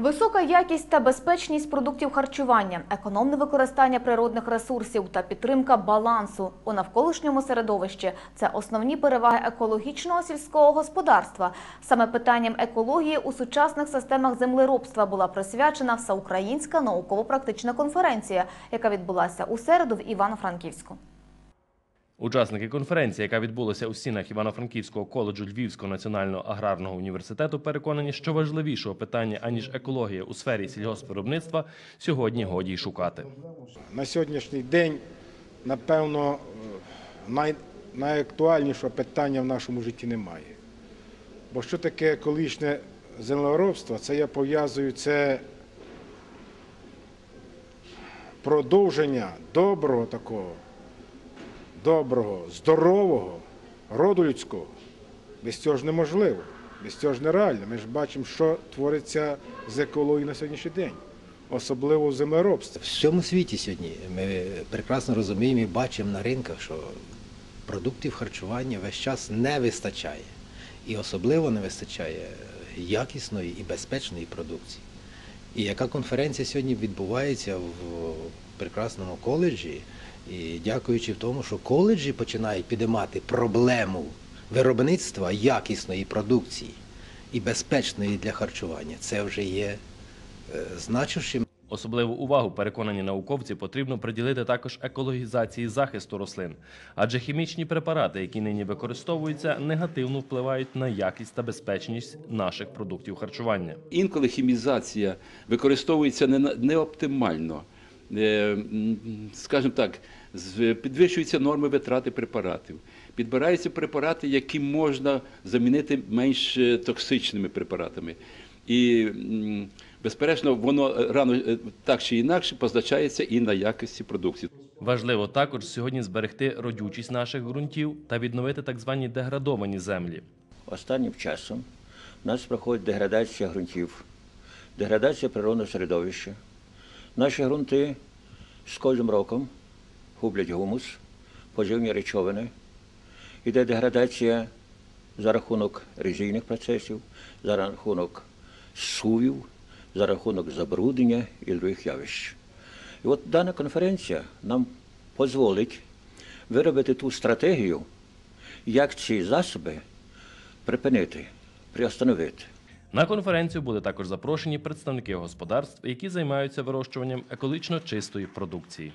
Висока якість та безпечність продуктів харчування, економне використання природних ресурсів та підтримка балансу у навколишньому середовищі це основні переваги екологічного сільського господарства. Саме питанням екології у сучасних системах землеробства була присвячена всеукраїнська науково-практична конференція, яка відбулася у середу в Івано-Франківську. Учасники конференції, яка відбулася у стінах Івано-Франківського коледжу Львівського національного аграрного університету, переконані, що важливішого питання аніж екологія у сфері сільгоспвиробництва сьогодні годі й шукати. На сьогоднішній день, напевно, най, найактуальнішого питання в нашому житті немає. Бо що таке екологічне землеробство? Це я пов'язую це продовження доброго такого, доброго, здорового роду людського. Без цього ж неможливо, без цього ж нереально. Ми ж бачимо, що твориться з екологією на сьогоднішній день, особливо в землеробстві. В всьому світі сьогодні ми прекрасно розуміємо і бачимо на ринках, що продуктів харчування весь час не вистачає. І особливо не вистачає якісної і безпечної продукції. І яка конференція сьогодні відбувається в прекрасному коледжі, і дякуючи в тому, що коледжі починають підіймати проблему виробництва якісної продукції і безпечної для харчування, це вже є е, значущим. Особливу увагу, переконані науковці, потрібно приділити також екологізації захисту рослин, адже хімічні препарати, які нині використовуються, негативно впливають на якість та безпечність наших продуктів харчування. Інколи хімізація використовується не, на- не оптимально. Е, Скажімо так, підвищуються норми витрати препаратів. Підбираються препарати, які можна замінити менш е, токсичними препаратами. І, безперечно, воно е, рано е, так чи інакше позначається і на якості продукції. Важливо також сьогодні зберегти родючість наших ґрунтів та відновити так звані деградовані землі. Останнім часом у нас проходить деградація ґрунтів, деградація природного середовища. Наші ґрунти з кожним роком гублять гумус, поживні речовини. Іде деградація за рахунок ерозійних процесів, за рахунок сувів, за рахунок забруднення і других явищ. І от дана конференція нам дозволить виробити ту стратегію, як ці засоби припинити, приостановити. На конференцію були також запрошені представники господарств, які займаються вирощуванням екологічно чистої продукції.